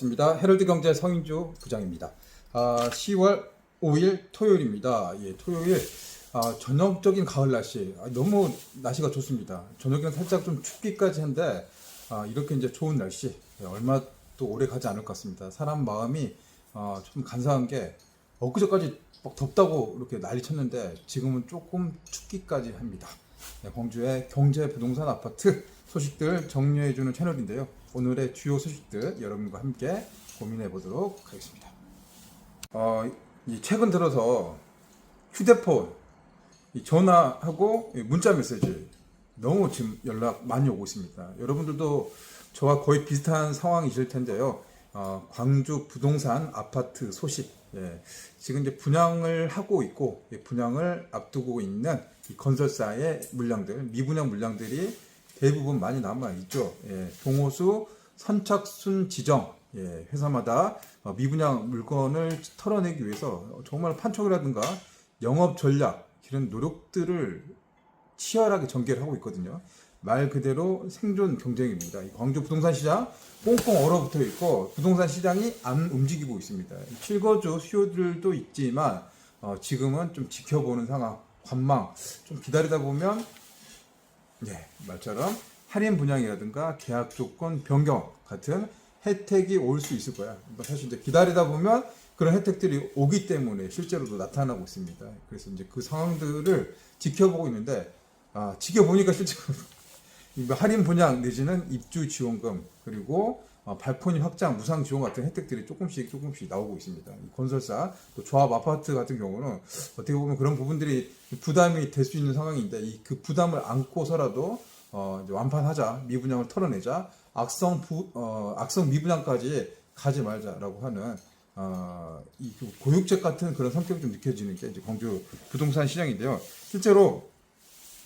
반갑습니다. 헤럴드 경제 성인주 부장입니다. 아, 10월 5일 토요일입니다. 예, 토요일 아, 전형적인 가을 날씨. 아, 너무 날씨가 좋습니다. 저녁에는 살짝 좀 춥기까지 한데 아, 이렇게 이제 좋은 날씨 예, 얼마 또 오래 가지 않을 것 같습니다. 사람 마음이 아, 좀 간사한 게 엊그저까지 막 덥다고 이렇게 난리 쳤는데 지금은 조금 춥기까지 합니다. 네, 광주의 경제 부동산 아파트 소식들 정리해주는 채널인데요. 오늘의 주요 소식들 여러분과 함께 고민해 보도록 하겠습니다. 어, 이 최근 들어서 휴대폰, 이 전화하고 이 문자 메시지 너무 지금 연락 많이 오고 있습니다. 여러분들도 저와 거의 비슷한 상황이실 텐데요. 어, 광주 부동산 아파트 소식, 예, 지금 이제 분양을 하고 있고 예, 분양을 앞두고 있는 이 건설사의 물량들, 미분양 물량들이 대부분 많이 남아 있죠. 예, 동호수 선착순 지정 예, 회사마다 어, 미분양 물건을 털어내기 위해서 정말 판촉이라든가 영업 전략 이런 노력들을 치열하게 전개를 하고 있거든요. 말 그대로 생존 경쟁입니다. 이 광주 부동산 시장 꽁꽁 얼어붙어 있고 부동산 시장이 안 움직이고 있습니다. 실거주 수요들도 있지만 어, 지금은 좀 지켜보는 상황, 관망 좀 기다리다 보면 네, 말처럼 할인 분양이라든가 계약 조건 변경 같은 혜택이 올 수 있을 거야. 뭐 사실 이제 기다리다 보면 그런 혜택들이 오기 때문에 실제로도 나타나고 있습니다. 그래서 이제 그 상황들을 지켜보고 있는데 아, 지켜보니까 실제로 이 할인 분양 내지는 입주 지원금 그리고 어, 발포님 확장 무상 지원 같은 혜택들이 조금씩 조금씩 나오고 있습니다. 이 건설사 또 조합 아파트 같은 경우는 어떻게 보면 그런 부분들이 부담이 될 수 있는 상황인데 이 그 부담을 안고서라도 어, 완판하자 미분양을 털어내자 악성 부, 어, 악성 미분양까지 가지 말자라고 하는 어, 이그 고육책 같은 그런 성격이 좀 느껴지는 게 이제 광주 부동산 시장인데요. 실제로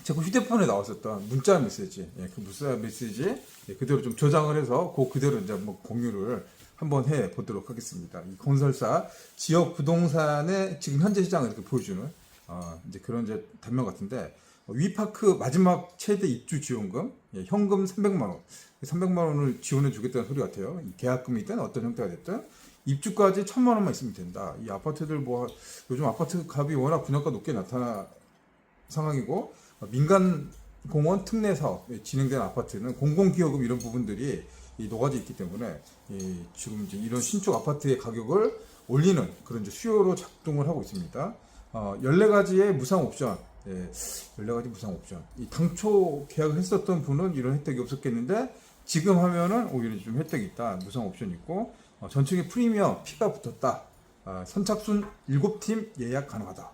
제가 휴대폰에 나왔었던 문자 메시지, 예, 그 문자 메시지 예, 그대로 좀 저장을 해서 그 그대로 이제 뭐 공유를 한번 해 보도록 하겠습니다. 이 건설사 지역 부동산의 지금 현재 시장을 이렇게 보여주는 어, 이제 그런 이제 단면 같은데 어, 위파크 마지막 최대 입주 지원금 예, 현금 300만 원, 300만 원을 지원해 주겠다는 소리 같아요. 이 계약금이든 어떤 형태가 됐든 입주까지 천만 원만 있으면 된다. 이 아파트들 뭐 요즘 아파트 값이 워낙 분양가 높게 나타나 상황이고 어, 민간 공원 특례 사업 예, 진행된 아파트는 공공기여금 이런 부분들이 이 녹아져 있기 때문에 이 지금 이제 이런 신축 아파트의 가격을 올리는 그런 수요로 작동을 하고 있습니다. 어, 14가지의 무상 옵션, 예, 14가지 무상 옵션. 이 당초 계약을 했었던 분은 이런 혜택이 없었겠는데 지금 하면은 오히려 좀 혜택이 있다. 무상 옵션 있고 어, 전층에 프리미엄 피가 붙었다. 아, 선착순 7팀 예약 가능하다.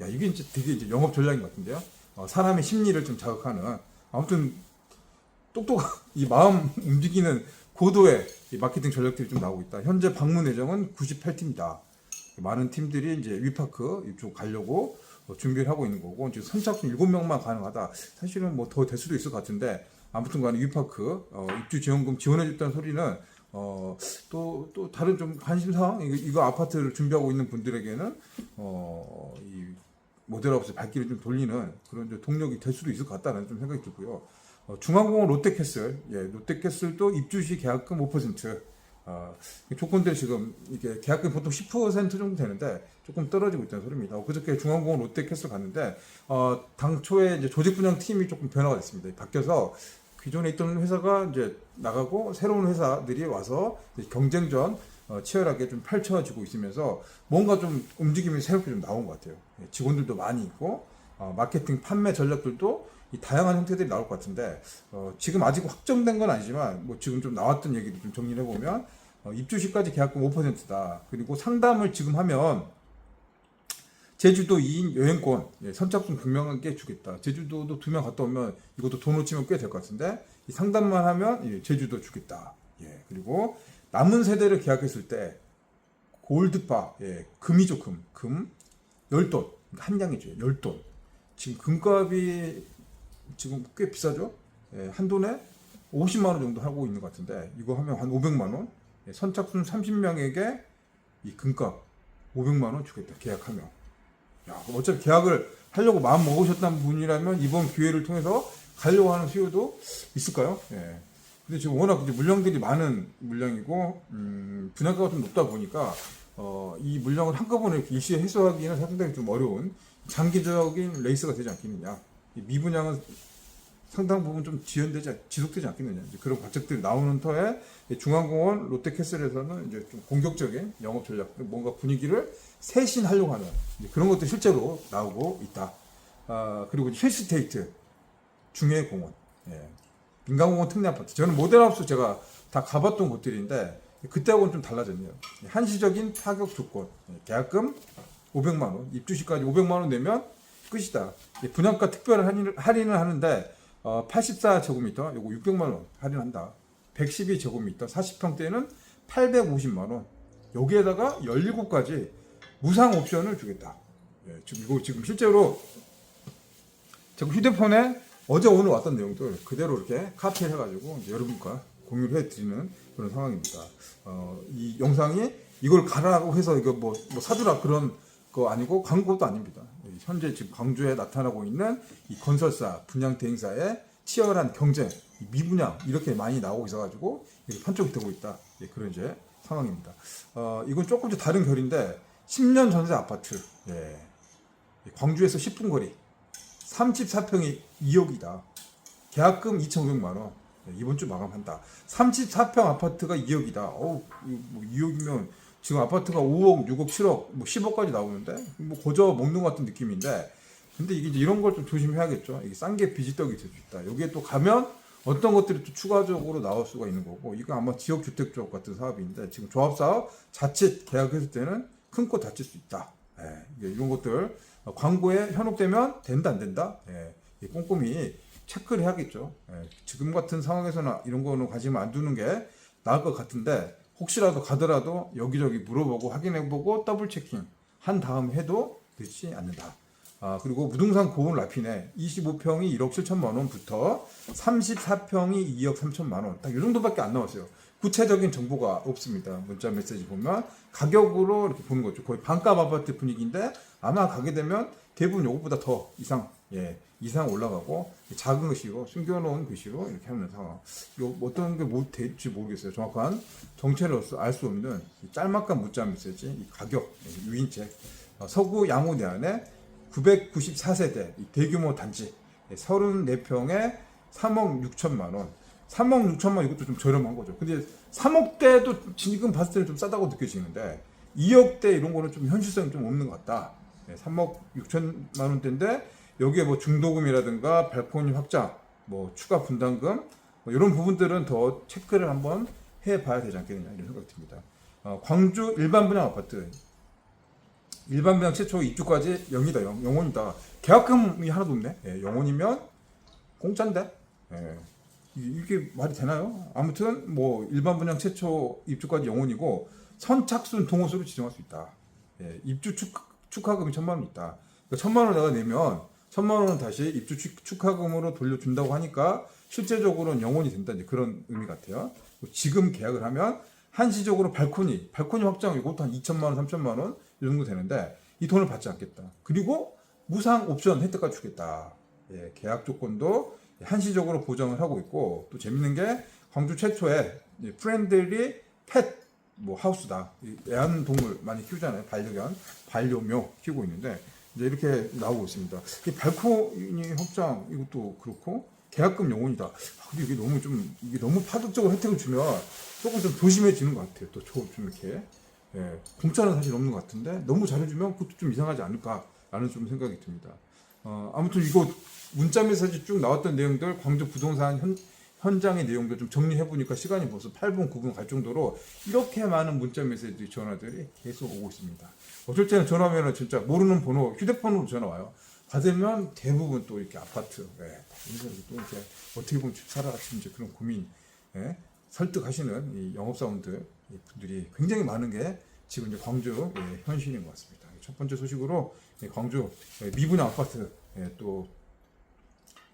야, 이게 이제 되게 이제 영업 전략인 것 같은데요. 어, 사람의 심리를 좀 자극하는 아무튼 똑똑 이 마음 움직이는 고도의 이 마케팅 전략들이 좀 나오고 있다. 현재 방문 예정은 98팀이다. 많은 팀들이 이제 위파크 이쪽 가려고 어, 준비를 하고 있는 거고 지금 선착순 7명만 가능하다. 사실은 뭐 더 될 수도 있을 것 같은데 아무튼 간에 위파크 어, 입주 지원금 지원해 줬다는 소리는 어, 또, 또 다른 좀 관심사항, 이거, 이거 아파트를 준비하고 있는 분들에게는, 어, 이 모델하우스 발길을 좀 돌리는 그런 이제 동력이 될 수도 있을 것 같다는 좀 생각이 들고요. 어, 중앙공원 롯데캐슬, 예, 롯데캐슬도 입주시 계약금 5%, 어, 조건들 지금 이게 계약금 보통 10% 정도 되는데 조금 떨어지고 있다는 소리입니다. 어, 그저께 중앙공원 롯데캐슬 갔는데 어, 당초에 이제 조직 분양 팀이 조금 변화가 됐습니다. 바뀌어서 기존에 있던 회사가 이제 나가고 새로운 회사들이 와서 경쟁전 어, 치열하게 좀 펼쳐지고 있으면서 뭔가 좀 움직임이 새롭게 좀 나온 것 같아요. 예, 직원들도 많이 있고 어, 마케팅 판매 전략들도 이 다양한 형태들이 나올 것 같은데 어, 지금 아직 확정된 건 아니지만 뭐 지금 좀 나왔던 얘기도 좀 정리를 해보면 어, 입주 시까지 계약금 5%다. 그리고 상담을 지금 하면 제주도 2인 여행권 예, 선착순 100명에게 주겠다. 제주도도 두 명 갔다 오면 이것도 돈으로 치면 꽤 될 것 같은데 이 상담만 하면 예, 제주도 주겠다. 예, 그리고 남은 세대를 계약했을 때 골드바 예, 금이죠 금. 금 10돈 한 장이죠. 10돈. 지금 금값이 지금 꽤 비싸죠. 예, 한 돈에 50만 원 정도 하고 있는 것 같은데 이거 하면 한 500만 원. 예, 선착순 30명에게 이 금값 500만 원 주겠다. 계약하면. 야, 어차피 계약을 하려고 마음 먹으셨다는 분이라면 이번 기회를 통해서 가려고 하는 수요도 있을까요? 예. 근데 지금 워낙 이제 물량들이 많은 물량이고 음, 분양가가 좀 높다 보니까 어, 이 물량을 한꺼번에 이렇게 일시에 해소하기는 상당히 좀 어려운 장기적인 레이스가 되지 않겠느냐. 이 미분양은 상당 부분 좀 지연되지 않- 지속되지 않겠느냐. 이제 그런 관측들이 나오는 터에 이 중앙공원 롯데캐슬에서는 이제 좀 공격적인 영업 전략, 뭔가 분위기를 쇄신하려고 하는 그런 것도 실제로 나오고 있다. 아, 그리고 힐스테이트 중해 공원, 예. 민간공원 특례 아파트. 저는 모델하우스 제가 다 가봤던 곳들인데 그때하고는 좀 달라졌네요. 한시적인 파격 조건, 예, 계약금 500만 원, 입주시까지 500만 원 내면 끝이다. 예, 분양가 특별 할인을, 할인을 하는데 어, 84제곱미터, 요거 600만 원 할인한다. 112제곱미터, 40평대는 850만 원. 여기에다가 17가지 무상 옵션을 주겠다. 예, 지금 이거 지금 실제로 제가 휴대폰에 어제 오늘 왔던 내용들 그대로 이렇게 카피를 해가지고 여러분과 공유를 해드리는 그런 상황입니다. 어, 이 영상이 이걸 가라고 해서 이거 뭐, 뭐 사주라 그런 거 아니고 광고도 아닙니다. 현재 지금 광주에 나타나고 있는 이 건설사 분양 대행사의 치열한 경쟁, 이 미분양 이렇게 많이 나오고 있어가지고 이게 판촉이 되고 있다. 예, 그런 이제 상황입니다. 어, 이건 조금 좀 다른 결인데 10년 전세 아파트, 예, 광주에서 10분 거리. 34평이 2억이다. 계약금 2,500만 원. 네, 이번 주 마감한다. 34평 아파트가 2억이다. 어우, 이거 뭐 2억이면 지금 아파트가 5억, 6억, 7억, 뭐 10억까지 나오는데 뭐 고저 먹는 것 같은 느낌인데 근데 이게 이런 걸 좀 조심해야겠죠. 이게 싼 게 비지떡이 될 수 있다. 여기에 또 가면 어떤 것들이 또 추가적으로 나올 수가 있는 거고 이거 아마 지역 주택 조합 같은 사업인데 지금 조합 사업 자칫 계약했을 때는 큰 코 다칠 수 있다. 예, 이런 것들 어, 광고에 현혹되면 된다 안 된다. 예, 이 꼼꼼히 체크를 해야겠죠. 예, 지금 같은 상황에서는 이런 거는 관심 안 두는 게 나을 것 같은데 혹시라도 가더라도 여기저기 물어보고 확인해보고 더블 체킹 한 다음 해도 늦지 않는다. 아, 그리고 무등산 고운 라피네 25평이 1억 7천만 원부터 34평이 2억 3천만 원. 딱 이 정도밖에 안 나왔어요. 구체적인 정보가 없습니다. 문자 메시지 보면 가격으로 이렇게 보는 거죠. 거의 반값 아파트 분위기인데 아마 가게 되면 대부분 요것보다 더 이상 예 이상 올라가고 작은 글씨로 숨겨놓은 글씨로 이렇게 상황. 요 어떤 게 뭐 될지 모르겠어요. 정확한 정체로서 알 수 없는 이 짤막한 문자 메시지, 이 가격, 이 유인책, 어, 서구 양호 내안에 994세대 이 대규모 단지 34평에 3억 6천만 원. 3억 6천만 원 이것도 좀 저렴한 거죠. 근데 3억대도 지금 봤을 때는 좀 싸다고 느껴지는데 2억대 이런 거는 좀 현실성이 좀 없는 것 같다. 네, 3억 6천만 원대인데 여기에 뭐 중도금이라든가 발코니 확장, 뭐 추가 분담금 뭐 이런 부분들은 더 체크를 한번 해봐야 되지 않겠느냐 이런 생각이 듭니다. 어, 광주 일반 분양 아파트 일반 분양 최초 입주까지 0이다 0, 0원이다. 계약금이 하나도 없네. 예, 0원이면 공짜인데. 예. 이- 이게 말이 되나요? 아무튼 뭐 일반 분양 최초 입주까지 0원이고 선착순 동호수를 지정할 수 있다. 예, 입주 축, 축하금이 천만 원 있다. 그러니까 천만 원 내가 내면 천만 원은 다시 입주 축, 축하금으로 돌려준다고 하니까 실제적으로는 0원이 된다 이제 그런 의미 같아요. 지금 계약을 하면 한시적으로 발코니, 발코니 확장 이것도 한 2천만 원, 3천만 원 이 정도 되는데 이 돈을 받지 않겠다. 그리고 무상 옵션 혜택까지 주겠다. 예, 계약 조건도 한시적으로 보장을 하고 있고 또 재밌는 게 광주 최초의 이 프렌들리 펫 뭐 하우스다. 이 애완동물 많이 키우잖아요. 반려견, 반려묘 키우고 있는데 이제 이렇게 나오고 있습니다. 이 발코니 확장 이것도 그렇고 계약금 영원이다. 아, 근데 이게 너무 좀 이게 너무 파격적으로 혜택을 주면 조금 좀 조심해지는 것 같아요. 또좀 이렇게 예, 공짜는 사실 없는 것 같은데 너무 잘해주면 그것도 좀 이상하지 않을까라는 좀 생각이 듭니다. 어, 아무튼 이거 문자 메시지 쭉 나왔던 내용들 광주 부동산 현, 현장의 내용들 좀 정리해 보니까 시간이 벌써 8분 9분 갈 정도로 이렇게 많은 문자 메시지 전화들이 계속 오고 있습니다. 어쩔 때는 전화하면은 진짜 모르는 번호 휴대폰으로 전화 와요. 받으면 대부분 또 이렇게 아파트, 예, 또 이렇게 어떻게 보면 집 살아가시는 이제 그런 고민, 예, 설득하시는 이 영업사원들 이 분들이 굉장히 많은 게 지금 이제 광주 예, 현실인 것 같습니다. 첫 번째 소식으로 예, 광주 예, 미분양 아파트 예, 또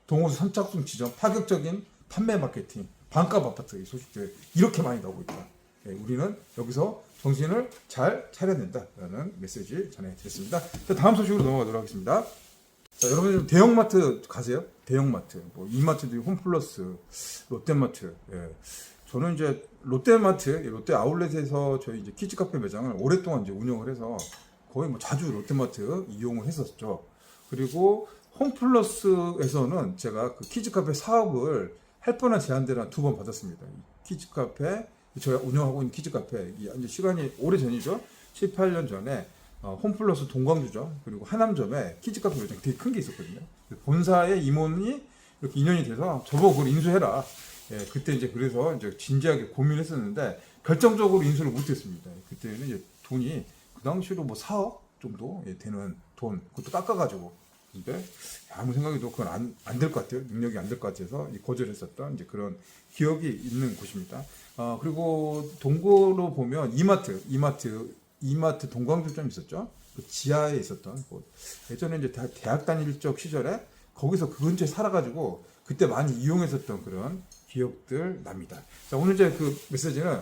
동호수 선착순 지정 파격적인 판매 마케팅 반값 아파트 이 소식들 이렇게 많이 나오고 있다. 예, 우리는 여기서 정신을 잘 차려야 된다라는 메시지 전해드렸습니다. 자, 다음 소식으로 넘어가도록 하겠습니다. 자, 여러분 좀 대형마트 가세요? 대형마트, 뭐 이마트도 홈플러스, 롯데마트. 예. 저는 이제 롯데마트, 롯데 아울렛에서 저희 이제 키즈 카페 매장을 오랫동안 이제 운영을 해서 거의 뭐 자주 롯데마트 이용을 했었죠. 그리고 홈플러스에서는 제가 그 키즈 카페 사업을 할 뻔한 제안들을 두번 받았습니다. 이 키즈 카페, 제가 운영하고 있는 키즈 카페, 이 이제 시간이 오래 전이죠. 7, 8년 전에 어, 홈플러스 동광주점 그리고 하남점에 키즈 카페 매장 되게 큰 게 있었거든요. 본사의 임원이 이렇게 인연이 돼서 저보고 그걸 인수해라. 예, 그때 이제 그래서 이제 진지하게 고민했었는데 결정적으로 인수를 못했습니다. 그때는 이제 돈이 그 당시로 뭐 4억 정도 예, 되는 돈 그것도 깎아가지고 근데 아무 생각해도 그건 안 안 될 것 같아요. 능력이 안 될 것 같아서 거절했었던 이제 그런 기억이 있는 곳입니다. 어, 그리고 동구로 보면 이마트, 이마트, 이마트 동광주점 있었죠. 그 지하에 있었던 곳. 예전에 이제 대- 대학 다닐 적 시절에 거기서 그 근처에 살아가지고 그때 많이 이용했었던 그런 기억들 납니다. 자, 오늘 이제 그 메시지는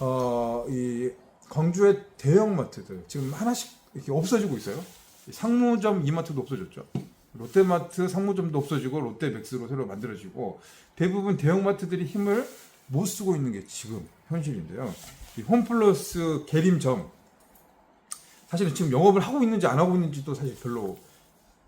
어, 이 광주의 대형마트들 지금 하나씩 이렇게 없어지고 있어요. 이 상무점 이마트도 없어졌죠. 롯데마트 상무점도 없어지고 롯데맥스로 새로 만들어지고 대부분 대형마트들이 힘을 못 쓰고 있는 게 지금 현실인데요. 이 홈플러스 계림점 사실은 지금 영업을 하고 있는지 안 하고 있는지도 사실 별로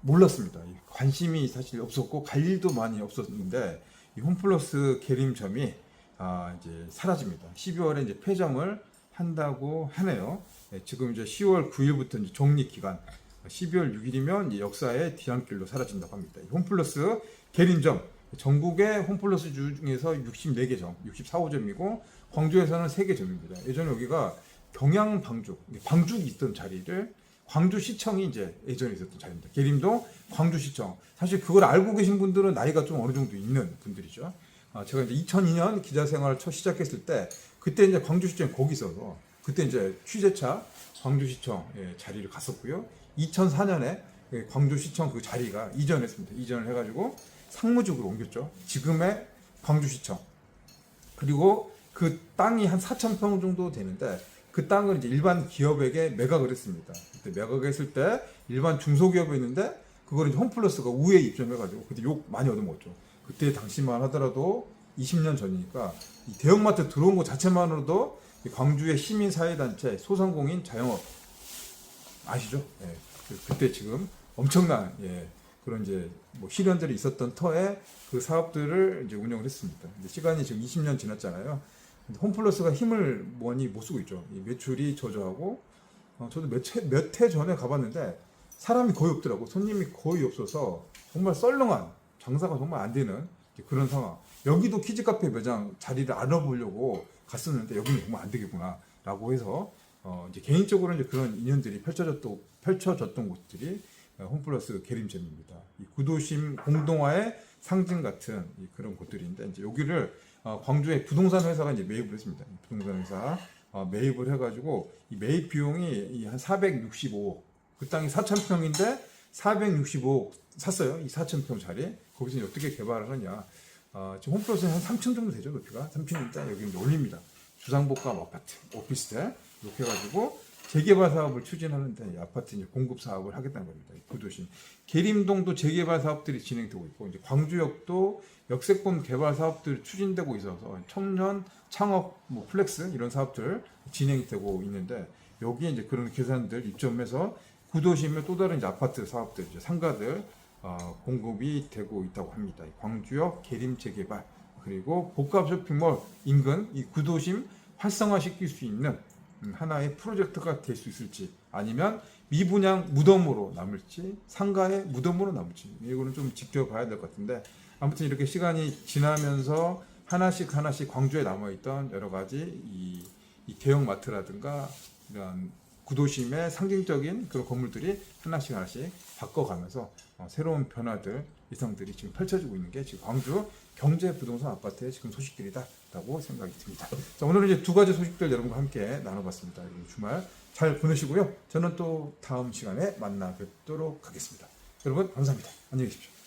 몰랐습니다. 이 관심이 사실 없었고 갈 일도 많이 없었는데 이 홈플러스 계림점이 아 이제 사라집니다. 12월에 이제 폐점을 한다고 하네요. 네, 지금 이제 10월 9일부터 이제 정리 기간 12월 6일이면 역사의 뒤안길로 사라진다고 합니다. 이 홈플러스 계림점 전국의 홈플러스 주 중에서 64개 점, 64호점이고 광주에서는 3개 점입니다. 예전에 여기가 경양 방죽, 방죽이 있던 자리를 광주시청이 이제 예전에 있었던 자리입니다. 계림도 광주시청. 사실 그걸 알고 계신 분들은 나이가 좀 어느 정도 있는 분들이죠. 아, 제가 이제 2002년 기자 생활을 첫 시작했을 때 그때 이제 광주시청이 거기 있어서 그때 이제 취재차 광주시청 예, 자리를 갔었고요. 2004년에 예, 광주시청 그 자리가 이전했습니다. 이전을 해가지고 상무직으로 옮겼죠. 지금의 광주시청. 그리고 그 땅이 한 4천 평 정도 되는데 그 땅을 이제 일반 기업에게 매각을 했습니다. 그때 매각했을 때 일반 중소기업이었는데 그걸 이제 홈플러스가 우에 입점해가지고 그때 욕 많이 얻어먹었죠. 그때 당시만 하더라도 20년 전이니까 이 대형마트 들어온 것 자체만으로도 이 광주의 시민사회단체 소상공인 자영업 아시죠? 예. 그- 그때 지금 엄청난 예, 그런 이제 뭐 시련들이 있었던 터에 그 사업들을 이제 운영을 했습니다. 시간이 지금 20년 지났잖아요. 홈플러스가 힘을 많이 못 쓰고 있죠. 이 매출이 저조하고 어, 저도 몇해 해 전에 가봤는데 사람이 거의 없더라고. 손님이 거의 없어서 정말 썰렁한 장사가 정말 안 되는 그런 상황. 여기도 키즈 카페 매장 자리를 알아보려고 갔었는데 여기는 정말 안 되겠구나라고 해서 어, 이제 개인적으로 이제 그런 인연들이 펼쳐졌던 펼쳐졌던 곳들이 어, 홈플러스 계림점입니다. 이 구도심 공동화의 상징 같은 이 그런 곳들인데 이제 여기를 어, 광주의 부동산 회사가 이제 매입을 했습니다. 이 부동산 회사 어, 매입을 해가지고 이 매입 비용이 이한 465억. 그 땅이 4천 평인데 465억 샀어요. 이 4천 평짜리 거기서 이제 어떻게 개발을 하냐. 어, 지금 홈플러스는 한 3층 정도 되죠 높이가 3층인데 여기 이제 올립니다. 주상복합 아파트, 오피스텔 이렇게 해가지고 재개발 사업을 추진하는데 이 아파트 이제 공급 사업을 하겠다는 겁니다. 이 구도심 계림동도 재개발 사업들이 진행되고 있고 이제 광주역도 역세권 개발 사업들이 추진되고 있어서 청년 창업 뭐 플렉스 이런 사업들 진행이 되고 있는데 여기에 이제 그런 계산들 입점해서 구도심의 또 다른 이제 아파트 사업들 이제 상가들 어, 공급이 되고 있다고 합니다. 이 광주역 계림 재개발 그리고 복합 쇼핑몰 인근 이 구도심 활성화시킬 수 있는 음, 하나의 프로젝트가 될 수 있을지 아니면 미분양 무덤으로 남을지 상가의 무덤으로 남을지 이거는 좀 지켜봐야 될 것 같은데 아무튼 이렇게 시간이 지나면서 하나씩 하나씩 광주에 남아있던 여러 가지 이, 이 대형 마트라든가 이런 구도심의 상징적인 그런 건물들이 하나씩 하나씩 바꿔가면서 어, 새로운 변화들 이상들이 지금 펼쳐지고 있는 게 지금 광주 경제 부동산 아파트의 지금 소식들이다라고 생각이 듭니다. 자, 오늘은 이제 두 가지 소식들 여러분과 함께 나눠봤습니다. 주말 잘 보내시고요. 저는 또 다음 시간에 만나 뵙도록 하겠습니다. 여러분 감사합니다. 안녕히 계십시오.